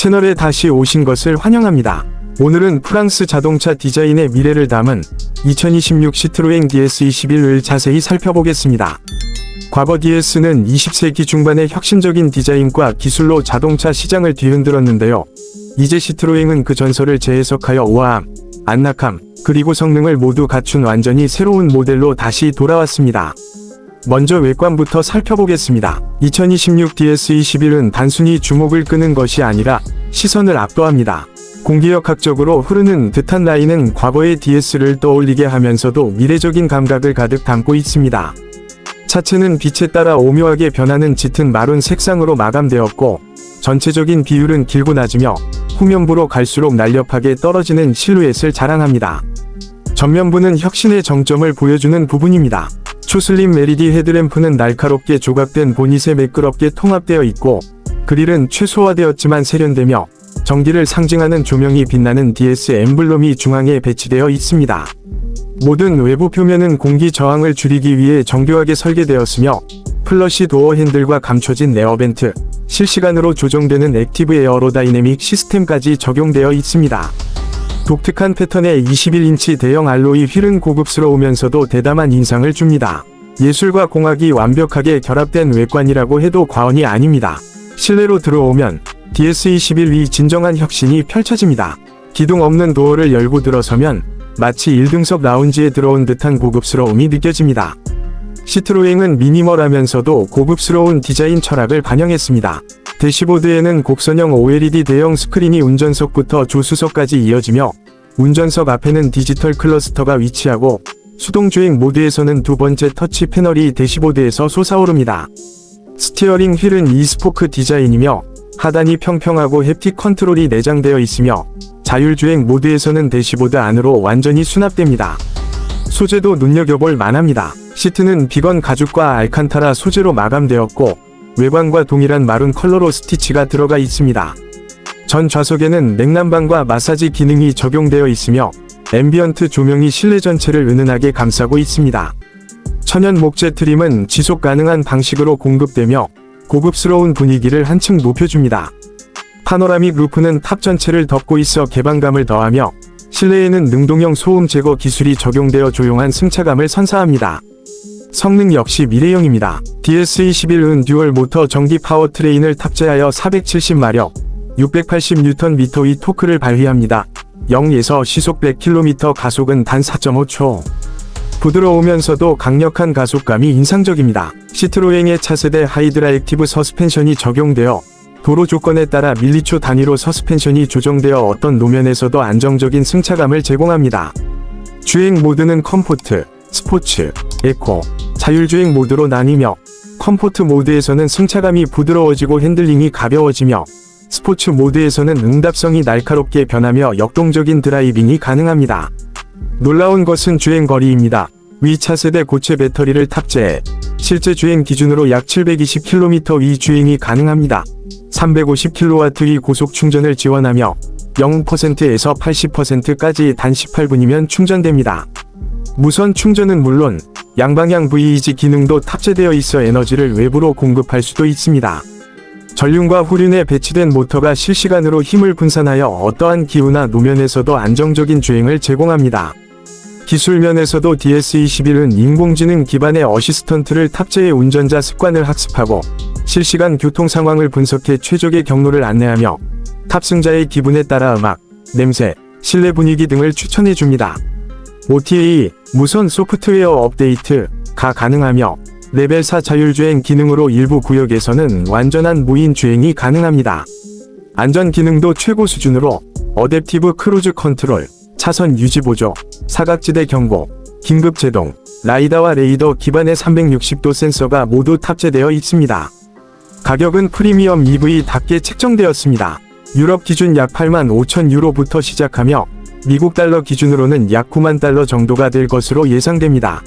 채널에 다시 오신 것을 환영합니다. 오늘은 프랑스 자동차 디자인의 미래를 담은 2026 시트로엥 DS21을 자세히 살펴보겠습니다. 과거 DS는 20세기 중반의 혁신적인 디자인과 기술로 자동차 시장을 뒤흔들었는데요. 이제 시트로엥은 그 전설을 재해석하여 우아함, 안락함, 그리고 성능을 모두 갖춘 완전히 새로운 모델로 다시 돌아왔습니다. 먼저 외관부터 살펴보겠습니다. 2026 DS21은 단순히 주목을 끄는 것이 아니라 시선을 압도합니다. 공기역학적으로 흐르는 듯한 라인은 과거의 DS를 떠올리게 하면서도 미래적인 감각을 가득 담고 있습니다. 차체는 빛에 따라 오묘하게 변하는 짙은 마룬 색상으로 마감되었고, 전체적인 비율은 길고 낮으며 후면부로 갈수록 날렵하게 떨어지는 실루엣을 자랑합니다. 전면부는 혁신의 정점을 보여주는 부분입니다. 초슬림 LED 헤드램프는 날카롭게 조각된 보닛에 매끄럽게 통합되어 있고, 그릴은 최소화되었지만 세련되며 전기를 상징하는 조명이 빛나는 DS 엠블럼이 중앙에 배치되어 있습니다. 모든 외부 표면은 공기 저항을 줄이기 위해 정교하게 설계되었으며 플러시 도어 핸들과 감춰진 에어벤트, 실시간으로 조정되는 액티브 에어로다이내믹 시스템까지 적용되어 있습니다. 독특한 패턴의 21인치 대형 알로이 휠은 고급스러우면서도 대담한 인상을 줍니다. 예술과 공학이 완벽하게 결합된 외관이라고 해도 과언이 아닙니다. 실내로 들어오면 DS21위 진정한 혁신이 펼쳐집니다. 기둥 없는 도어를 열고 들어서면 마치 1등석 라운지에 들어온 듯한 고급스러움이 느껴집니다. 시트로잉은 미니멀하면서도 고급스러운 디자인 철학을 반영했습니다. 대시보드에는 곡선형 OLED 대형 스크린이 운전석부터 조수석까지 이어지며 운전석 앞에는 디지털 클러스터가 위치하고 수동주행 모드에서는 두 번째 터치 패널이 대시보드에서 솟아오릅니다. 스티어링 휠은 이스포크 디자인이며 하단이 평평하고 햅틱 컨트롤이 내장되어 있으며 자율주행 모드에서는 대시보드 안으로 완전히 수납됩니다. 소재도 눈여겨볼 만합니다. 시트는 비건 가죽과 알칸타라 소재로 마감되었고 외관과 동일한 마룬 컬러로 스티치가 들어가 있습니다. 전 좌석에는 냉난방과 마사지 기능이 적용되어 있으며 앰비언트 조명이 실내 전체를 은은하게 감싸고 있습니다. 천연 목재 트림은 지속 가능한 방식으로 공급되며 고급스러운 분위기를 한층 높여줍니다. 파노라믹 루프는 탑 전체를 덮고 있어 개방감을 더하며 실내에는 능동형 소음 제거 기술이 적용되어 조용한 승차감을 선사합니다. 성능 역시 미래형입니다. DS21은 듀얼 모터 전기 파워트레인을 탑재하여 470마력, 680Nm의 토크를 발휘합니다. 0에서 시속 100km 가속은 단 4.5초. 부드러우면서도 강력한 가속감이 인상적입니다. 시트로행의 차세대 하이드라액티브 서스펜션이 적용되어 도로 조건에 따라 밀리초 단위로 서스펜션이 조정되어 어떤 노면에서도 안정적인 승차감을 제공합니다. 주행 모드는 컴포트, 스포츠, 에코, 자율주행 모드로 나뉘며 컴포트 모드에서는 승차감이 부드러워지고 핸들링이 가벼워지며 스포츠 모드에서는 응답성이 날카롭게 변하며 역동적인 드라이빙이 가능합니다. 놀라운 것은 주행 거리입니다. 위 차세대 고체 배터리를 탑재해 실제 주행 기준으로 약 720km 위 주행이 가능합니다. 350kW의 고속 충전을 지원하며 0%에서 80%까지 단 18분이면 충전됩니다. 무선 충전은 물론 양방향 VEG 기능도 탑재되어 있어 에너지를 외부로 공급할 수도 있습니다. 전륜과 후륜에 배치된 모터가 실시간으로 힘을 분산하여 어떠한 기후나 노면에서도 안정적인 주행을 제공합니다. 기술 면에서도 DS21은 인공지능 기반의 어시스턴트를 탑재해 운전자 습관을 학습하고 실시간 교통 상황을 분석해 최적의 경로를 안내하며 탑승자의 기분에 따라 음악, 냄새, 실내 분위기 등을 추천해 줍니다. OTA, 무선 소프트웨어 업데이트가 가능하며 레벨 4 자율주행 기능으로 일부 구역에서는 완전한 무인 주행이 가능합니다. 안전 기능도 최고 수준으로 어댑티브 크루즈 컨트롤, 차선 유지 보조, 사각지대 경고, 긴급 제동, 라이다와 레이더 기반의 360도 센서가 모두 탑재되어 있습니다. 가격은 프리미엄 EV답게 책정되었습니다. 유럽 기준 약 8만 5천 유로부터 시작하며 미국 달러 기준으로는 약 9만 달러 정도가 될 것으로 예상됩니다.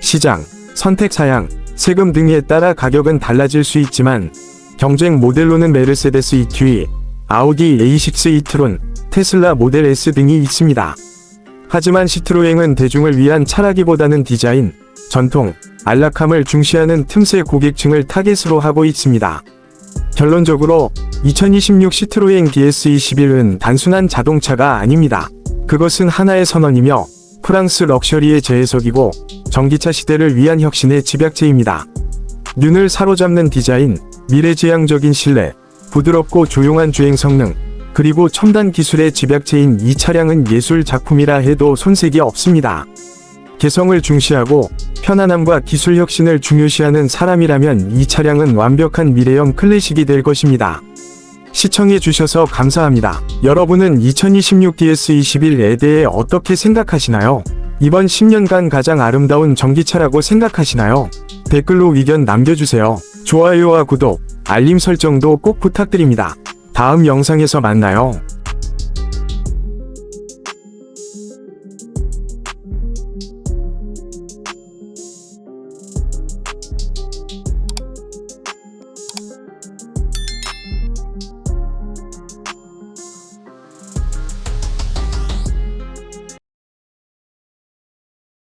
시장, 선택 사양, 세금 등에 따라 가격은 달라질 수 있지만 경쟁 모델로는 메르세데스 EQ, 아우디 A6 e-tron, 테슬라 모델 S 등이 있습니다. 하지만 시트로행은 대중을 위한 차라기보다는 디자인, 전통, 안락함을 중시하는 틈새 고객층을 타겟으로 하고 있습니다. 결론적으로 2026 시트로엥 DS21은 단순한 자동차가 아닙니다. 그것은 하나의 선언이며 프랑스 럭셔리의 재해석이고 전기차 시대를 위한 혁신의 집약체입니다. 눈을 사로잡는 디자인, 미래지향적인 신뢰, 부드럽고 조용한 주행 성능, 그리고 첨단 기술의 집약체인 이 차량은 예술 작품이라 해도 손색이 없습니다. 개성을 중시하고 편안함과 기술 혁신을 중요시하는 사람이라면 이 차량은 완벽한 미래형 클래식이 될 것입니다. 시청해 주셔서 감사합니다. 여러분은 2026 DS21에 대해 어떻게 생각하시나요? 이번 10년간 가장 아름다운 전기차라고 생각하시나요? 댓글로 의견 남겨주세요. 좋아요와 구독, 알림 설정도 꼭 부탁드립니다. 다음 영상에서 만나요.